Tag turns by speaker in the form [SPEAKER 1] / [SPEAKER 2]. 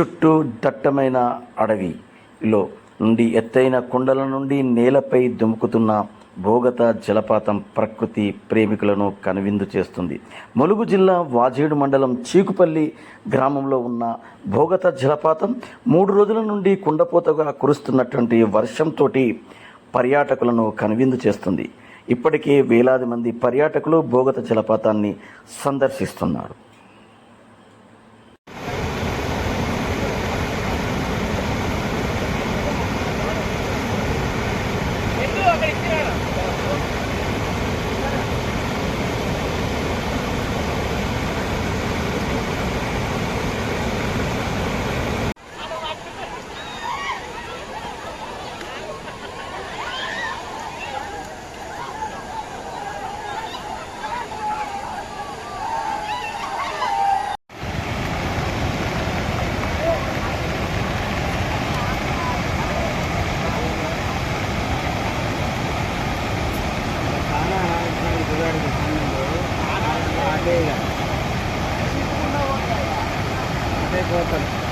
[SPEAKER 1] చుట్టూ దట్టమైన అడవిలో నుండి ఎత్తైన కొండల నుండి నేలపై దుముకుతున్న భోగత జలపాతం ప్రకృతి ప్రేమికులను కనువిందు చేస్తుంది. ములుగు జిల్లా వాజేడు మండలం చీకుపల్లి గ్రామంలో ఉన్న భోగత జలపాతం మూడు రోజుల నుండి కుండపోతగా కురుస్తున్నటువంటి వర్షంతో పర్యాటకులను కనువిందు చేస్తుంది. ఇప్పటికే వేలాది మంది పర్యాటకులు భోగత జలపాతాన్ని సందర్శిస్తున్నారు.
[SPEAKER 2] работа.